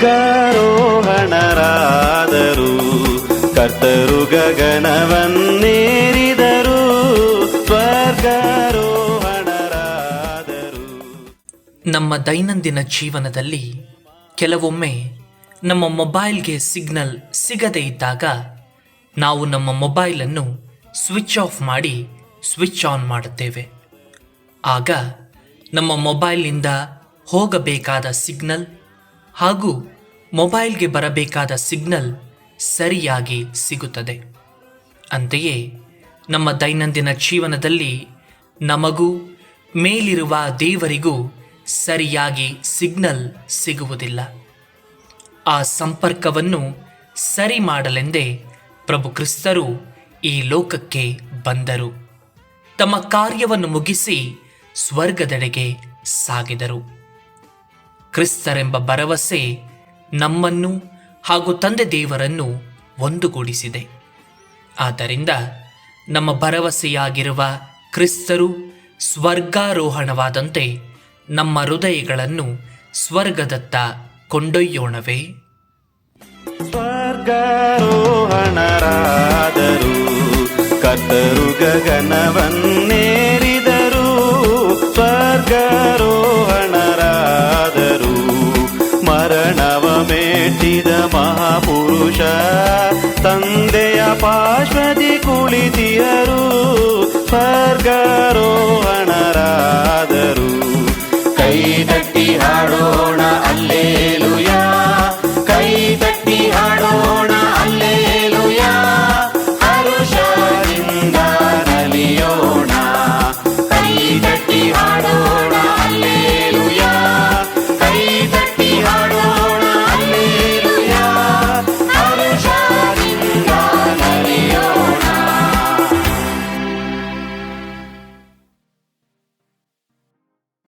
ಕರೋಹಣರಾದರು ಕರ್ತರು ಗಗನವನ್ನೇರಿದರು. ಸ್ವರ್ಗಾರೋಹಣರಾದರು. ನಮ್ಮ ದೈನಂದಿನ ಜೀವನದಲ್ಲಿ ಕೆಲವೊಮ್ಮೆ ನಮ್ಮ ಮೊಬೈಲ್ಗೆ ಸಿಗ್ನಲ್ ಸಿಗದೇ ಇದ್ದಾಗ ನಾವು ನಮ್ಮ ಮೊಬೈಲನ್ನು ಸ್ವಿಚ್ ಆಫ್ ಮಾಡಿ ಸ್ವಿಚ್ ಆನ್ ಮಾಡುತ್ತೇವೆ. ಆಗ ನಮ್ಮ ಮೊಬೈಲ್ನಿಂದ ಹೋಗಬೇಕಾದ ಸಿಗ್ನಲ್ ಹಾಗೂ ಮೊಬೈಲ್ಗೆ ಬರಬೇಕಾದ ಸಿಗ್ನಲ್ ಸರಿಯಾಗಿ ಸಿಗುತ್ತದೆ. ಅಂತೆಯೇ, ನಮ್ಮ ದೈನಂದಿನ ಜೀವನದಲ್ಲಿ ನಮಗೂ ಮೇಲಿರುವ ದೇವರಿಗೂ ಸರಿಯಾಗಿ ಸಿಗ್ನಲ್ ಸಿಗುವುದಿಲ್ಲ. ಆ ಸಂಪರ್ಕವನ್ನು ಸರಿ ಮಾಡಲೆಂದೇ ಪ್ರಭು ಕ್ರಿಸ್ತರು ಈ ಲೋಕಕ್ಕೆ ಬಂದರು. ತಮ್ಮ ಕಾರ್ಯವನ್ನು ಮುಗಿಸಿ ಸ್ವರ್ಗದೆಡೆಗೆ ಸಾಗಿದರು. ಕ್ರಿಸ್ತರೆಂಬ ಭರವಸೆ ನಮ್ಮನ್ನು ಹಾಗೂ ತಂದೆ ದೇವರನ್ನು ಒಂದುಗೂಡಿಸಿದೆ. ಆದ್ದರಿಂದ ನಮ್ಮ ಭರವಸೆಯಾಗಿರುವ ಕ್ರಿಸ್ತರು ಸ್ವರ್ಗಾರೋಹಣವಾದಂತೆ ನಮ್ಮ ಹೃದಯಗಳನ್ನು ಸ್ವರ್ಗದತ್ತ ಕೊಂಡೊಯ್ಯೋಣವೇ. ಸ್ವರ್ಗಾರೋಹಣರಾದರು ಕತ್ತರು ಕ್ಷಣವಮೇಟಿದ ಮಹಾಪುರುಷ, ತಂದೆಯ ಪಾಶ್ವದಿ ಕುಳಿತಿಯರು, ಸ್ವರ್ಗರೋಹಣರಾದರು. ಕೈ ತಟ್ಟಿ ಹಾಡೋಣ, ಅಲ್ಲೇಲುಯ. ಕೈ ತಟ್ಟಿ ಹಾಡೋಣ, ಅಲ್ಲೇಲುಯ. ಹರುಷದಿಂದ ನಲಿಯೋಣ. ಕೈ ತಟ್ಟಿ ಹಾಡೋಣ